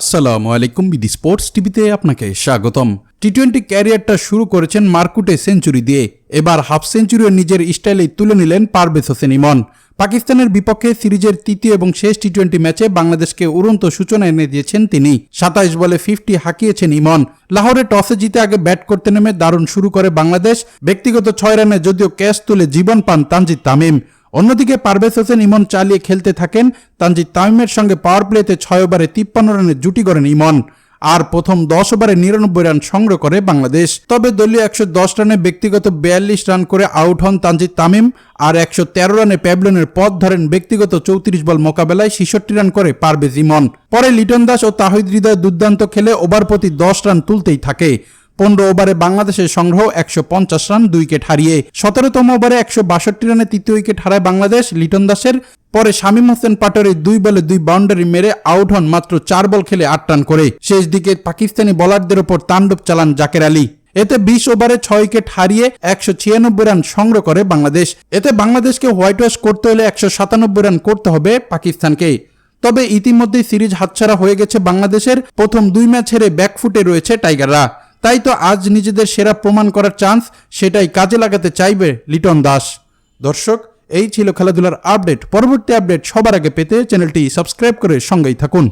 আসসালামু আলাইকুম BD sports টিভিতে আপনাকে স্বাগতম। টি টোয়েন্টি ক্যারিয়ারটা শুরু করেছেন মার্কুটে সেঞ্চুরি দিয়ে। এবার হাফ সেঞ্চুরিও নিজের স্টাইলেই তুলে নিলেন পারভেজ হোসেন ইমন। পাকিস্তানের বিপক্ষে সিরিজের তৃতীয় এবং শেষ টি টোয়েন্টি ম্যাচে বাংলাদেশকে উড়ন্ত সূচনা এনে দিয়েছেন তিনি। সাতাইশ বলে ফিফটি হাঁকিয়েছেন ইমন। লাহোরে টসে জিতে আগে ব্যাট করতে নেমে দারুণ শুরু করে বাংলাদেশ। ব্যক্তিগত ছয় রানে যদিও ক্যাচ তুলে জীবন পান তানজিদ তামিম। অন্যদিকে পারভেজ হোসেন ইমন চালিয়ে খেলতে থাকেন তানজিদ তামিমের সঙ্গে পাওয়ার প্লেতে ছয় ওভারে তিপ্পান্ন রানের জুটি করেন ইমন। আর প্রথম দশ ওভারে নিরানব্বই রান সংগ্রহ করে বাংলাদেশ। তবে দলীয় একশো দশ রানে ব্যক্তিগত বিয়াল্লিশ রান করে আউট হন তানজিদ তামিম, আর একশো তেরো রানে প্যাবলনের পথ ধরেন ব্যক্তিগত চৌত্রিশ বল মোকাবেলায় ছেষট্টি রান করে পারভেজ ইমন। পরে লিটন দাস ও তাহিদ হৃদয় দুর্দান্ত খেলে ওভার প্রতি দশ রান তুলতেই থাকে। পনেরো ওভারে বাংলাদেশের সংগ্রহ একশো পঞ্চাশ রান, দুই উইকেট হারিয়ে। সতেরোতম ওভারে একশো বাষট্টি রানে তৃতীয় উইকেট হারায় বাংলাদেশ। লিটন দাসের পরে শামীম হোসেন পাটোয়ারি দুই বলে দুই বাউন্ডারি মেরে আউট হন মাত্র চার বল খেলে আট রান করে। শেষ দিকে পাকিস্তানি বোলারদের ওপর তাণ্ডব চালান জাকের আলী। এতে বিশ ওভারে ছয় উইকেট হারিয়ে একশো ছিয়ানব্বই রান সংগ্রহ করে বাংলাদেশ। এতে বাংলাদেশকে হোয়াইট ওয়াশ করতে হলে একশো সাতানব্বই রান করতে হবে পাকিস্তানকে। তবে ইতিমধ্যেই সিরিজ হাতছাড়া হয়ে গেছে বাংলাদেশের। প্রথম দুই ম্যাচ হেরে ব্যাকফুটে রয়েছে টাইগাররা। তাই তো আজ নিজেদের সেরা প্রমাণ করার চান্স সেটাই কাজে লাগাতে চাইবে লিটন দাস। দর্শক, এই ছিল খেলাধুলার আপডেট। পরবর্তী আপডেট সবার আগে পেতে চ্যানেলটি সাবস্ক্রাইব করে সঙ্গেই থাকুন।